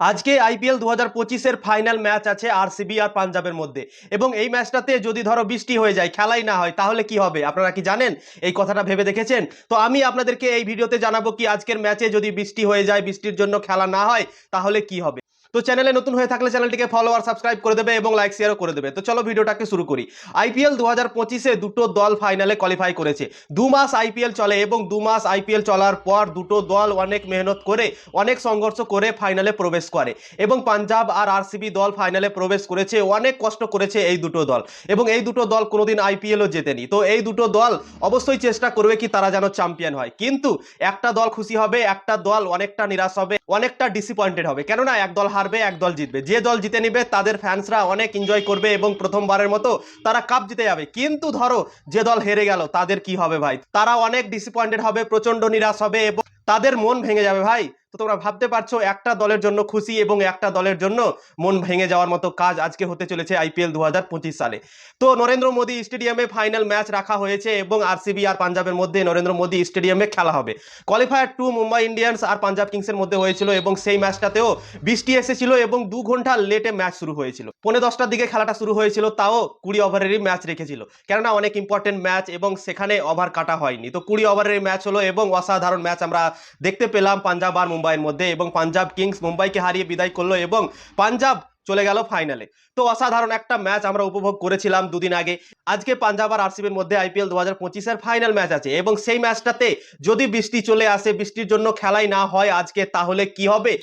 আজকে আইপিএল দু হাজার পঁচিশের ফাইনাল ম্যাচ আছে আরসিবি আর পাঞ্জাবের মধ্যে। এবং এই ম্যাচটাতে যদি ধরো বৃষ্টি হয়ে যায়, খেলাই না হয়, তাহলে কি হবে? আপনারা কি জানেন? এই কথাটা ভেবে দেখেছেন? তো আমি আপনাদেরকে এই ভিডিওতে জানাব কি আজকের ম্যাচে যদি বৃষ্টি হয়ে যায়, বৃষ্টির জন্য খেলা না হয়, তাহলে কি হবে? তো চ্যানেলে নতুন হয়ে থাকলে চ্যানেলটিকে ফলো আর সাবস্ক্রাইব করে দেবে এবং লাইক শেয়ারও করে দেবে। তো চলো ভিডিওটাকে শুরু করি। আইপিএল দু হাজার পঁচিশে দুটো দল ফাইনালে কোয়ালিফাই করেছে। দু মাস আইপিএল চলে এবং দু মাস আইপিএল চলার পর দুটো দল অনেক মেহনত করে, অনেক সংঘর্ষ করে ফাইনালে প্রবেশ করে এবং পাঞ্জাব আর আরসিবি দল ফাইনালে প্রবেশ করেছে, অনেক কষ্ট করেছে এই দুটো দল এবং এই দুটো দল কোনোদিন আইপিএলও জেতেনি। তো এই দুটো দল অবশ্যই চেষ্টা করবে কি তারা যেন চ্যাম্পিয়ন হয়। কিন্তু একটা দল খুশি হবে, একটা দল অনেকটা নিরাশ হবে অনেকটা ডিসঅ্যাপয়েন্টেড হবে। কেননা এক দল হারবে, এক দল জিতবে। যে দল জিতে নিবে, তাদের ফ্যান্সরা অনেক এনজয় করবে এবং প্রথমবারের মতো তারা কাপ জিতে যাবে। কিন্তু ধরো, যে দল হেরে গেল, তাদের কি হবে ভাই? তারা অনেক ডিসঅ্যাপয়েন্টেড হবে, প্রচণ্ড নিরাশ হবে এবং তাদের মন ভেঙে যাবে ভাই। তো তোমরা ভাবতে পারছ একটা দলের জন্য খুশি এবং একটা দলের জন্য মন ভেঙে যাওয়ার মতো কাজ আজকে হতে চলেছে আইপিএল দুহাজার পঁচিশ সালে। তো নরেন্দ্র মোদী স্টেডিয়ামে ফাইনাল ম্যাচ রাখা হয়েছে এবং আরসিবি আর পাঞ্জাবের মধ্যে নরেন্দ্র মোদী স্টেডিয়ামে খেলা হবে। কোয়ালিফায়ার টু মুম্বাই ইন্ডিয়ান্স আর পাঞ্জাব কিংসের মধ্যে হয়েছিল এবং সেই ম্যাচটাতেও বৃষ্টি এসেছিল এবং দু ঘণ্টা লেটে ম্যাচ শুরু হয়েছিল। পৌনে দশটার দিকে খেলাটা শুরু হয়েছিল, তাও কুড়ি ওভারেরই ম্যাচ রেখেছিল। কেননা অনেক ইম্পর্টেন্ট ম্যাচ এবং সেখানে ওভার কাটা হয়নি। তো কুড়ি ওভারের ম্যাচ হলো এবং অসাধারণ ম্যাচ আমরা দেখতে পেলাম পাঞ্জাব আর মুম্বাইয়ের মধ্যে এবং পাঞ্জাব কিংস মুম্বাইকে হারিয়ে বিদায় করল এবং পাঞ্জাব চলে গেল ফাইনালে। তো অসাধারণ একটা ম্যাচ আমরা উপভোগ করেছিলাম দুদিন আগে। আজকে পাঞ্জাব আর আরসিবির মধ্যে আইপিএল দু হাজার পঁচিশের ফাইনাল ম্যাচ আছে এবং সেই ম্যাচটাতে যদি বৃষ্টি চলে আসে, বৃষ্টির জন্য খেলাই না হয় আজকে, তাহলে কি হবে?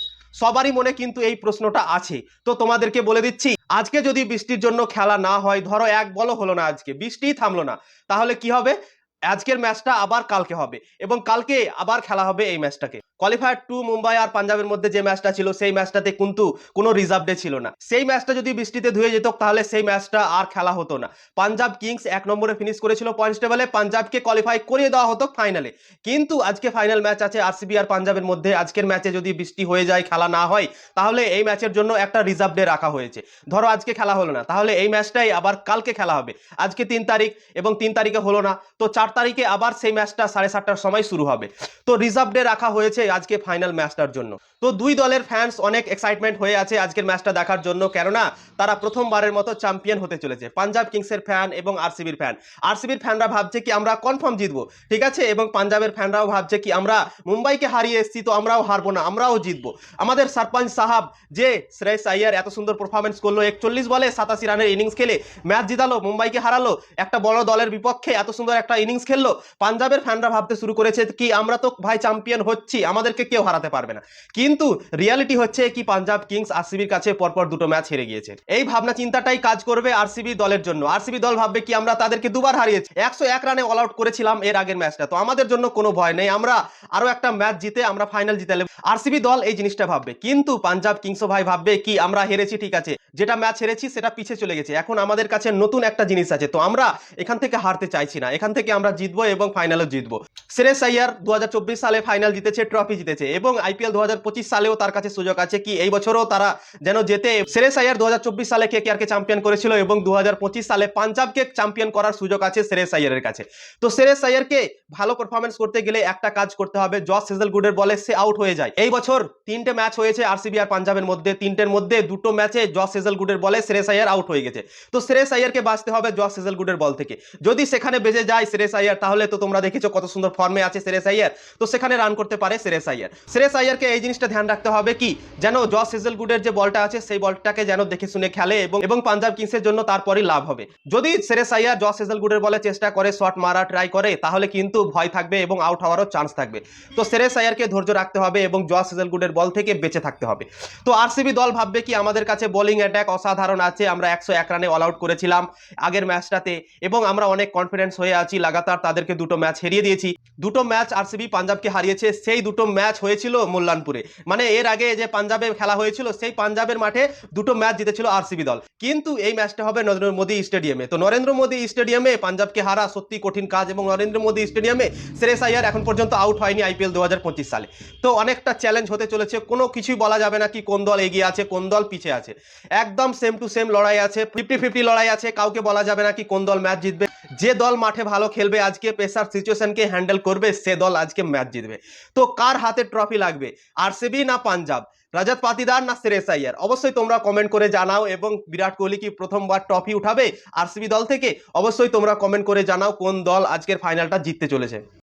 সবারই মনে কিন্তু এই প্রশ্নটা আছে। তো তোমাদেরকে বলে দিচ্ছি, আজকে যদি বৃষ্টির জন্য খেলা না হয়, ধরো এক বলও হলো না আজকে, বৃষ্টিই থামলো না, তাহলে কি হবে? আজকের ম্যাচটা আবার কালকে হবে এবং কালকে আবার খেলা হবে এই ম্যাচটাকে। কোয়ালিফায়ার টু মুম্বাই আর পাঞ্জাবের মধ্যে যে ম্যাচটা ছিল, সেই ম্যাচটাতে কিন্তু কোনো রিজার্ভ ডে ছিল না। সেই ম্যাচটা যদি বৃষ্টিতে ধুয়ে যেত, তাহলে সেই ম্যাচটা আর খেলা হতো না। পাঞ্জাব কিংস এক নম্বরে ফিনিশ করেছিল পয়েন্টস টেবলে পাঞ্জাবকে কোয়ালিফাই করিয়ে দেওয়া হতো ফাইনালে কিন্তু আজকে ফাইনাল ম্যাচ আছে আরসিবি আর পাঞ্জাবের মধ্যে। আজকের ম্যাচে যদি বৃষ্টি হয়ে যায়, খেলা না হয়, তাহলে এই ম্যাচের জন্য একটা রিজার্ভ ডে রাখা হয়েছে। ধরো আজকে খেলা হলো না, তাহলে এই ম্যাচটাই আবার কালকে খেলা হবে। আজকে তিন তারিখ এবং তিন তারিখে হলো না, তো চার তারিখে আবার সেই ম্যাচটা সাড়ে সাতটার সময় শুরু হবে। তো রিজার্ভ ডে রাখা হয়েছে আজকে ফাইনাল ম্যাচটার জন্য। তো দুই দলের ফ্যান্স অনেক এক্সাইটমেন্ট হয়ে আছে আজকের ম্যাচটা দেখার জন্য, কেননা তারা প্রথমবারের মতো চ্যাম্পিয়ন হতে চলেছে। পাঞ্জাব কিংসের ফ্যান এবং আরসিবির ফ্যান আরসিবির ফ্যানরা ভাবছে কি আমরা কনফার্ম জিতবো, ঠিক আছে? এবং পাঞ্জাবের ফ্যানরাও ভাবছে কি আমরা মুম্বাইকে হারিয়ে এসেছি, তো আমরাও হারবো না, আমরাও জিতবো। আমাদের সরপঞ্চ সাহাব যে শ্রেয়স আইয়ার এত সুন্দর পারফরমেন্স করল, একচল্লিশ বলে সাতাশি রানের ইনিংস খেলে ম্যাচ জিতালো, মুম্বাইকে হারালো, একটা বড় দলের বিপক্ষে এত সুন্দর একটা ইনিংস খেললো। পাঞ্জাবের ফ্যানরা ভাবতে শুরু করেছে কি আমরা তো ভাই চ্যাম্পিয়ন হচ্ছি আমাদেরকে কেউ হারাতে পারবে না। কিন্তু রিয়ালিটি হচ্ছে কি পাঞ্জাব কিংস আরসিবির কাছে পরপর দুটো ম্যাচ হেরে গিয়েছে। এই ভাবনা চিন্তাটাই কাজ করবে আরসিবি দলের জন্য। আরসিবি দল ভাববে কি, আমরা তাদেরকে দুবার হারিয়েছি। একশো এক রানে অল আউট করেছিলাম এর আগের ম্যাচটা তো আমাদের জন্য কোনো ভয় নেই। আমরা আরও একটা ম্যাচ জিতে আমরা ফাইনাল জিতালে আরসিবি দল এই জিনিসটা ভাববে। কিন্তু পাঞ্জাব কিংসও ভাই ভাববে কি, আমরা হেরেছি, ঠিক আছে। যেটা ম্যাচ হেরেছি, সেটা পিছে চলে গেছে। এখন আমাদের কাছে নতুন একটা জিনিস আছে। তো আমরা এখান থেকে হারতে চাইছি না। এখান থেকে আমরা জিতবো এবং ফাইনালও জিতবো। শ্রেয়স আইয়ার দু হাজার চব্বিশ সালে ফাইনাল জিতেছে ট্রফি জিতেছে। এবং আইপিএল দু হাজার পঁচিশ সালেও তার কাছে সুযোগ আছে কি? এই বছরও তারা যেন যেতে শ্রেয়স আইয়ার দু সালে কে কেআরকে চ্যাম্পিয়ন করেছিল এবং দু সালে পাঞ্জাবকে চ্যাম্পিয়ন করার সুযোগ আছে শ্রেয়স আইয়ারের কাছে। তো শ্রেয়স আইয়ারকে ভালো পারফরমেন্স করতে গেলে একটা কাজ করতে হবে। জস হেজেলগুডের বলে সে আউট হয়ে যায়। এই বছর তিনটে ম্যাচ হয়েছে আরসিবি আর পাঞ্জাবের মধ্যে। তিনটের মধ্যে দুটো ম্যাচে জস হেজেলগুডের বলে শ্রেয়স আইয়ার আউট হয়ে গেছে। তো শ্রেয়স আইয়ারকে বাঁচতে হবে জস হেজেলগুডের বল থেকে। যদি সেখানে বেজে যায় শ্রেয়স আইয়ার তাহলে তো তোমরা দেখেছ কত সুন্দর ফর্মে আছে শ্রেয়স আইয়ার তো সেখানে রান করতে পারে শ্রেয়স আইয়ার শ্রেয়স আইয়ারকে এই জিনিসটা ধ্যান রাখতে হবে কি, যেন জস হেজেলগুডের যে বলটা আছে, সেই বলটাকে যেন দেখে শুনে খেলে এবং এবং পাঞ্জাব কিংসের জন্য তারপরই লাভ হবে। যদি শ্রেয়স আইয়ার জস হেজেলগুডের বলে চেষ্টা করে, শট মারা ট্রাই করে, তাহলে কিন্তু ভয় থাকবে এবং আউট হওয়ারও চান্স থাকবে। তো শ্রেয়স আইয়ারকে ধৈর্য রাখতে হবে এবং জস হেজেলগুডের বল থেকে বেঁচে থাকতে হবে। তো আরসিবি দল ভাববে কি, আমাদের কাছে বোলিং অ্যাটাক অসাধারণ আছে, আমরা একশো এক রানে অল আউট করেছিলাম আগের ম্যাচটাতে এবং আমরা অনেক কনফিডেন্স হয়ে আছি, লাগাতার তাদেরকে দুটো ম্যাচ হারিয়ে দিয়েছি। দুটো ম্যাচ আরসিবি পাঞ্জাবকে হারিয়েছে, সেই দুটো ম্যাচ হয়েছিল মোল্লানপুরে। মানে এর আগে যে পাঞ্জাবে খেলা হয়েছিল, সেই পাঞ্জাবের মাঠে দুটো ম্যাচ জিতেছিল আরসিবি দল। কিন্তু এই ম্যাচটা হবে নরেন্দ্র মোদী স্টেডিয়ামে তো নরেন্দ্র মোদী স্টেডিয়ামে পাঞ্জাবকে হারা সত্যি কঠিন কাজ এবং নরেন্দ্র মোদী স্টেডিয়ামে শ্রেয়স আইয়ার এখন পর্যন্ত আউট হয়নি আইপিএল দু হাজার পঁচিশ সালে। তো অনেকটা চ্যালেঞ্জ হতে চলেছে। কোনো কিছুই বলা যাবে না কি কোন দল এগিয়ে আছে, কোন দল পিছে আছে। একদম সেম টু সেম লড়াই আছে ফিফটি ফিফটি লড়াই আছে, কাউকে বলা যাবে না কি কোন দল ম্যাচ জিতবে। যে দল মাঠে ভালো খেলবে, আজকে প্রেসার সিচুয়েশনকে হ্যান্ডেল করবে, সে দল আজকে ম্যাচ জিতবে। তো কার হাতে ট্রফি লাগবে? আরসিবি না পাঞ্জাব? রাজাত পাতিদার না শ্রেয়স আইয়ার? অবশ্যই তোমরা কমেন্ট করে জানাও এবং বিরাট কোহলি কি প্রথমবার ট্রফি উঠাবে আরসিবি দল থেকে? অবশ্যই তোমরা কমেন্ট করে জানাও কোন দল আজকের ফাইনালটা জিততে চলেছে।